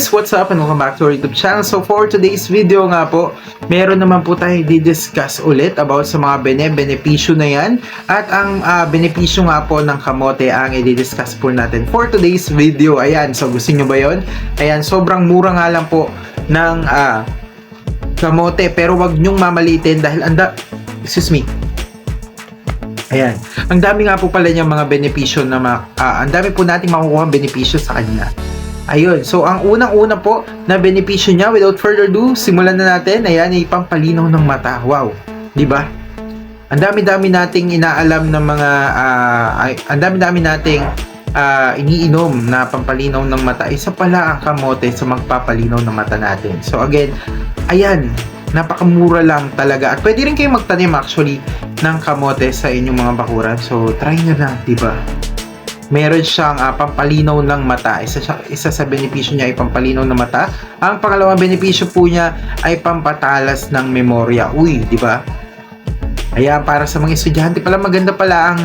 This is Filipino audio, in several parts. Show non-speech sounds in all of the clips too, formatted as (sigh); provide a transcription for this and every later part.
guys, what's up and welcome back to our YouTube channel. So for today's video nga po, meron naman po tayo di-discuss ulit about sa mga bene-benepisyo na yan. At ang ah, benepisyo nga po ng kamote ang i-discuss po natin for today's video. Ayan, so gusto nyo ba yon? Ayan, sobrang mura nga lang po ng ah, kamote pero wag nyong mamalitin dahil anda... Excuse me. Ayan. Ang dami nga po pala niyang mga benepisyo na ma- ah, ang dami po nating makukuha benepisyo sa kanya. Ayun. So, ang unang-una po na benepisyo niya, without further ado, simulan na natin. Ayan, ay pampalinaw ng mata. Wow. Di ba? Ang dami-dami nating inaalam ng mga, ay, ang dami-dami nating ah, iniinom na pampalinaw ng mata. Isa pala ang kamote sa magpapalinaw ng mata natin. So, again, ayan, napakamura lang talaga. At pwede rin kayo magtanim actually ng kamote sa inyong mga bakuran. So, try nyo na, di ba? Meron siyang ah, pampalinaw ng mata. Isa, siya, isa sa benepisyo niya ay pampalinaw ng mata. Ang pangalawang benepisyo po niya ay pampatalas ng memorya. Uy, di ba? Ayan, para sa mga estudyante pala, maganda pala ang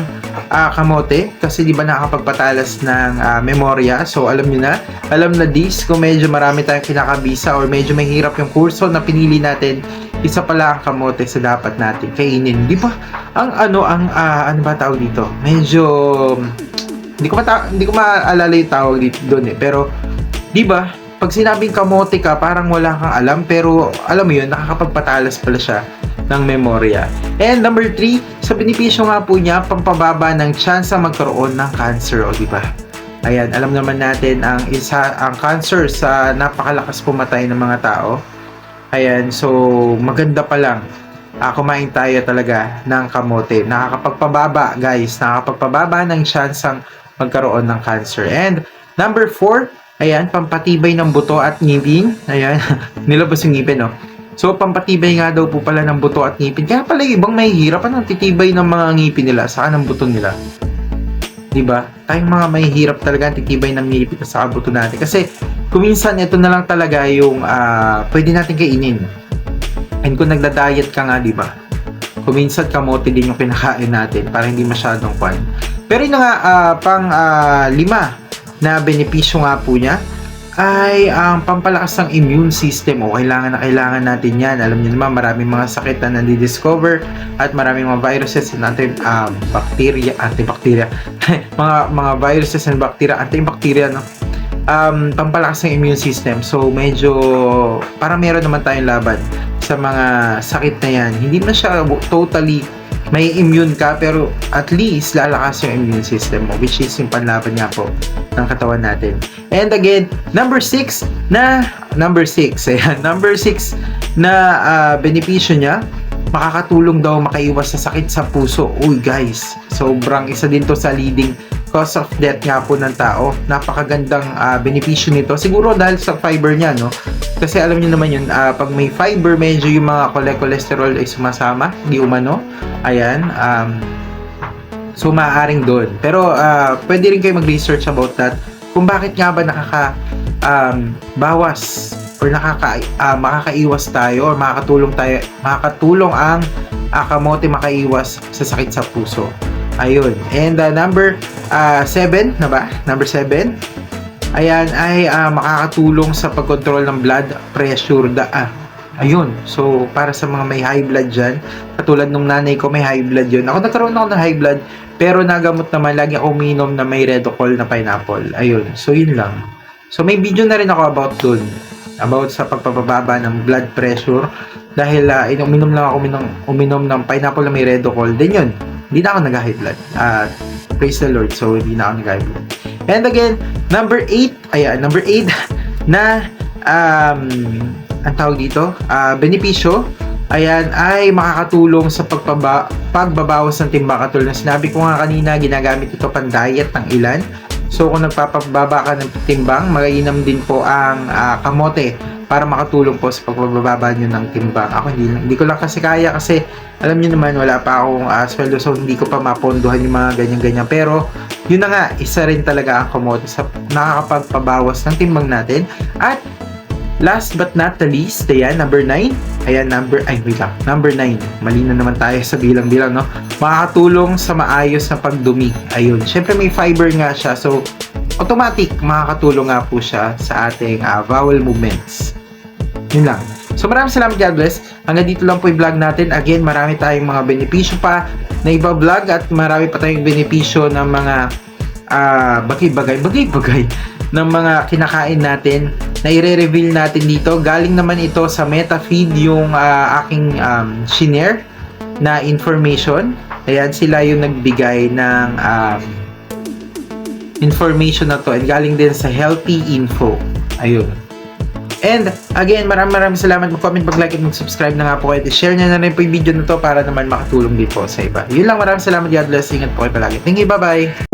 ah, kamote kasi di ba nakakapagpatalas ng ah, memorya. So, alam niyo na, alam na this, kung medyo marami tayong kinakabisa or medyo mahirap yung kurso na pinili natin, isa pala ang kamote sa dapat natin kainin. Di ba? Ang ano, ang ah, ano ba tawag dito? Medyo hindi ko mata- hindi ko maalala yung tawag dito doon eh. Pero di ba? Pag sinabing kamote ka, parang wala kang alam pero alam mo yun, nakakapagpatalas pala siya ng memorya. And number three, sa benepisyo nga po niya, pampababa ng chance magkaroon ng cancer, o di ba? Ayan, alam naman natin ang isa ang cancer sa napakalakas pumatay ng mga tao. Ayan, so maganda pa lang ah, kumain tayo talaga ng kamote. Nakakapagpababa, guys. Nakakapagpababa ng chance ang magkaroon ng cancer. And number four, ayan, pampatibay ng buto at ngipin. Ayan, (laughs) nilabas yung ngipin, no? So, pampatibay nga daw po pala ng buto at ngipin. Kaya pala ibang mahihirap, ano, titibay ng mga ngipin nila, saka ng buto nila. Diba? Tayong mga mahihirap talaga ang titibay ng ngipin sa buto natin. Kasi, kuminsan, ito na lang talaga yung ah, pwede natin kainin. And kung nagda-diet ka nga, di ba? Kuminsan kamote din yung pinakain natin para hindi masyadong kwan. Pero yun nga, ah, pang ah, lima na benepisyo nga po niya ay ang pampalakas ng immune system. O, kailangan na kailangan natin yan. Alam niyo naman, maraming mga sakit na nandi-discover at maraming mga viruses and anti, ah, bacteria, antibacteria, (laughs) mga, mga viruses and bacteria, antibacteria, no? um, pampalakas ng immune system. So, medyo parang meron naman tayong laban sa mga sakit na yan. Hindi na siya totally may immune ka pero at least lalakas yung immune system mo which is yung panlaban nga po ng katawan natin. And again, number 6 na number 6. (laughs) Ayan, number 6 na ah, benepisyo niya makakatulong daw makaiwas sa sakit sa puso. Uy guys, sobrang isa din to sa leading cause of death nga po ng tao. Napakagandang ah, benepisyo nito. Siguro dahil sa fiber niya, no? Kasi alam niyo naman yun, ah, pag may fiber, medyo yung mga chole- cholesterol ay sumasama, di umano. Ayan, um, so maaaring doon. Pero ah, pwede rin kayo mag-research about that kung bakit nga ba nakaka um, bawas or nakaka ah, makakaiwas tayo or makakatulong tayo makakatulong ang ah, kamote makaiwas sa sakit sa puso. Ayun. And uh, number 7 na ba? Number 7. Ayan ay ah, makakatulong sa pagkontrol ng blood pressure da ah, Ayun. So, para sa mga may high blood dyan, katulad nung nanay ko may high blood yun. Ako nagkaroon ako ng high blood, pero nagamot naman, lagi ako uminom na may redocol na pineapple. Ayun. So, yun lang. So, may video na rin ako about dun. About sa pagpapababa ng blood pressure. Dahil uh, uminom lang ako uminom, uminom ng pineapple na may redocol. Then yun, hindi na ako nag-high blood. Uh, praise the Lord. So, hindi na ako nag-high blood. And again, number 8, ayan, number 8 (laughs) na um, ang tawag dito, ah, benepisyo, ayan, ay makakatulong sa pagpaba, pagbabawas ng timbang. Katulad na sinabi ko nga kanina, ginagamit ito pang diet ng ilan. So, kung nagpapababa ka ng timbang, magainam din po ang ah, kamote para makatulong po sa pagbababa nyo ng timbang. Ako hindi, hindi ko lang kasi kaya kasi alam niyo naman wala pa akong uh, sweldo so hindi ko pa mapondohan yung mga ganyan-ganyan. Pero yun na nga, isa rin talaga ang kamote sa nakakapagpabawas ng timbang natin at Last but not the least, ayan, number 9. Ayan, number, ay, wait lang. Number 9. Mali na naman tayo sa bilang-bilang, no? Makakatulong sa maayos na pagdumi. Ayun. Siyempre, may fiber nga siya. So, automatic makakatulong nga po siya sa ating ah, vowel movements. Yun lang. So maraming salamat God bless. Hanggang dito lang po yung vlog natin. Again, marami tayong mga benepisyo pa na iba vlog at marami pa tayong benepisyo ng mga ah bagay-bagay, bagay-bagay (laughs) ng mga kinakain natin na i-reveal natin dito. Galing naman ito sa meta feed yung ah, aking um, shinare na information. Ayan, sila yung nagbigay ng um, information na to and galing din sa Healthy Info. Ayun. And again, maraming maraming salamat. Mag-comment, mag-like, at mag-subscribe na nga po kayo. Share nyo na rin po yung video na to para naman makatulong din po sa iba. Yun lang, maraming salamat. God bless. Ingat po kayo palagi. Thank you. Bye-bye.